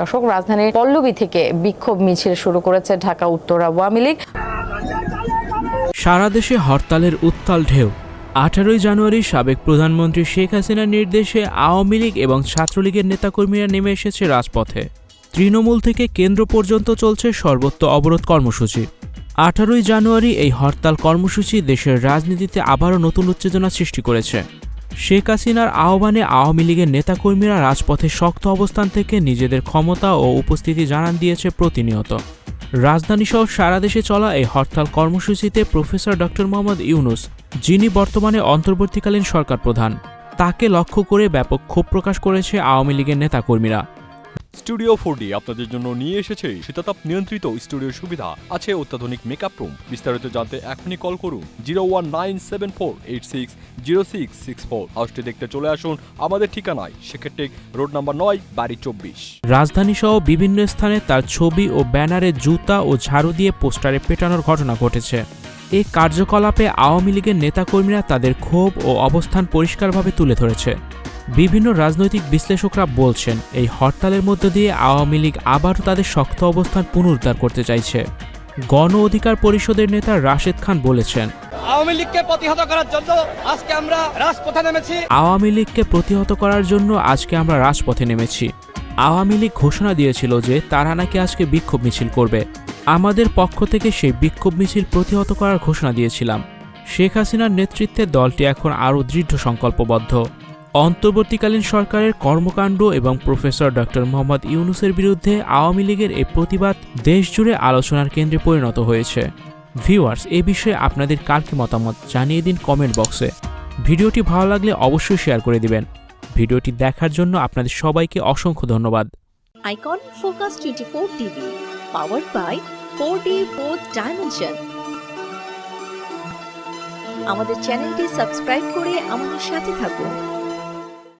দর্শক, রাজধানীর পল্লবী থেকে বিক্ষোভ মিছিল শুরু করেছে ঢাকা, উত্তর আওয়ামী লীগ। সারা দেশে হরতালের উত্তাল ঢেউ। আঠারোই জানুয়ারি সাবেক প্রধানমন্ত্রী শেখ হাসিনার নির্দেশে আওয়ামী লীগ এবং ছাত্রলীগের নেতাকর্মীরা নেমে এসেছে রাজপথে। তৃণমূল থেকে কেন্দ্র পর্যন্ত চলছে সর্বত্র অবরোধ কর্মসূচি। আঠারোই জানুয়ারি এই হরতাল কর্মসূচি দেশের রাজনীতিতে আবারও নতুন উত্তেজনা সৃষ্টি করেছে। শেখ হাসিনার আহ্বানে আওয়ামী লীগের নেতাকর্মীরা রাজপথে শক্ত অবস্থান থেকে নিজেদের ক্ষমতা ও উপস্থিতি জানান দিয়েছে প্রতিনিয়ত। রাজধানীসহ সারা দেশে চলা এই হরতাল কর্মসূচিতে প্রফেসর ডক্টর মোহাম্মদ ইউনুস, যিনি বর্তমানে অন্তর্বর্তীকালীন সরকার প্রধান, তাকে লক্ষ্য করে ব্যাপক ক্ষোভ প্রকাশ করেছে আওয়ামী লীগের নেতাকর্মীরা। স্টুডিও ফোর আপনাদের জন্য নিয়ে এসেছে শীতাতাপ নিয়ন্ত্রিত স্টুডিওর সুবিধা। আছে অত্যাধুনিক মেকআপ রুম বিস্তারিত জানতে এখনই কল করুন zero one nine seven four eight six zero six six four হাউসটি দেখতে চলে আসুন আমাদের ঠিকানায়। সেক্ষেত্রে রোড নাম্বার নয়, বাড়ি চব্বিশ। রাজধানীসহ বিভিন্ন স্থানে তার ছবি ও ব্যানারে জুতা ও ঝাড়ু দিয়ে পোস্টারে পেটানোর ঘটনা ঘটেছে। এই কার্যকলাপে আওয়ামী লীগের নেতাকর্মীরা তাদের ক্ষোভ ও অবস্থান পরিষ্কারভাবে তুলে ধরেছে। বিভিন্ন রাজনৈতিক বিশ্লেষকরা বলছেন এই হরতালের মধ্য দিয়ে আওয়ামী লীগ আবারও তাদের শক্ত অবস্থান পুনরুদ্ধার করতে চাইছে। গণ অধিকার পরিষদের নেতা রাশেদ খান বলেছেন আওয়ামী লীগকে প্রতিহত করার জন্য আজকে আমরা রাজপথে নেমেছি। আওয়ামী লীগকে প্রতিহত করার জন্য আজকে আমরা রাজপথে নেমেছি। আওয়ামী লীগ ঘোষণা দিয়েছিল যে তারা নাকি আজকে বিক্ষোভ মিছিল করবে। আমাদের পক্ষ থেকে সেই বিক্ষোভ মিছিল প্রতিহত করার ঘোষণা দিয়েছিলাম। শেখ হাসিনার নেতৃত্বে দলটি এখন আরও দৃঢ় সংকল্পবদ্ধ অন্তর্বর্তীকালীন সরকারের কর্মকাণ্ড এবং প্রফেসর ডক্টর মোহাম্মদ ইউনুসের বিরুদ্ধে আওয়ামী লীগের এই প্রতিবাদ দেশজুড়ে আলোচনার কেন্দ্রে পরিণত হয়েছে। ভিউয়ার্স, এ বিষয়ে আপনাদের কার কি মতামত জানিয়ে দিন কমেন্ট বক্সে। ভিডিওটি ভালো লাগলে অবশ্যই শেয়ার করে দিবেন। ভিডিওটি দেখার জন্য আপনাদের সবাইকে অসংখ্য ধন্যবাদ। Icon focus twenty four TV, powered by four D fourth dimension আমাদের চ্যানেলটি সাবস্ক্রাইব করে আমাদের সাথে থাকুন।